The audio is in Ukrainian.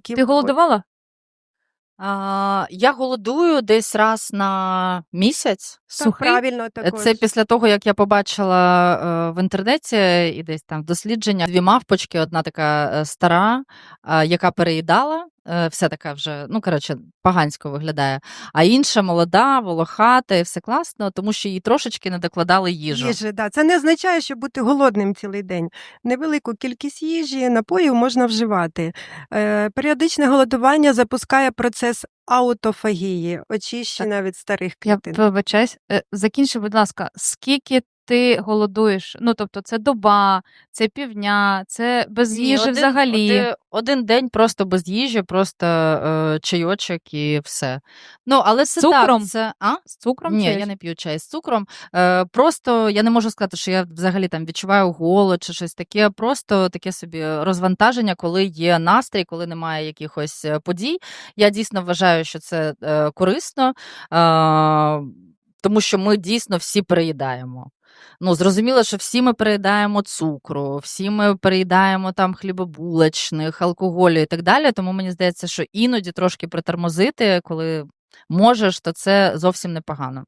Ти голодувала? А, я голодую десь раз на місяць. Так, Сухий? правильно також. Це після того, як я побачила е, в інтернеті і десь там дослідження дві мавпочки, одна така е, стара, е, яка переїдала, е, все така вже, ну коротше, погансько виглядає. А інша молода, волохата, і все класно, тому що їй трошечки не докладали їжу. Їжі, да. Це не означає, що бути голодним цілий день. Невелику кількість їжі, напоїв можна вживати. Е, періодичне голодування запускає процес аутофагії, очищення від старих Я вибачаюсь. Е, Закінчи, будь ласка, скільки ти голодуєш? Ну, тобто, це доба, це півдня, це без Ні, їжі один, взагалі. Один, один день просто без їжі, просто е, чайочок і все. Ну, але це цукром? так, це... А? З цукром? Ні, я не п'ю чай з цукром. Е, просто я не можу сказати, що я взагалі там відчуваю голод чи щось таке. Просто таке собі розвантаження, коли є настрій, коли немає якихось е, подій. Я дійсно вважаю, що це е, корисно, е, тому що ми дійсно всі переїдаємо. Ну, зрозуміло, що всі ми переїдаємо цукру, всі ми переїдаємо там хлібобулочних, алкоголю і так далі. Тому мені здається, що іноді трошки притормозити, коли можеш, то це зовсім непогано.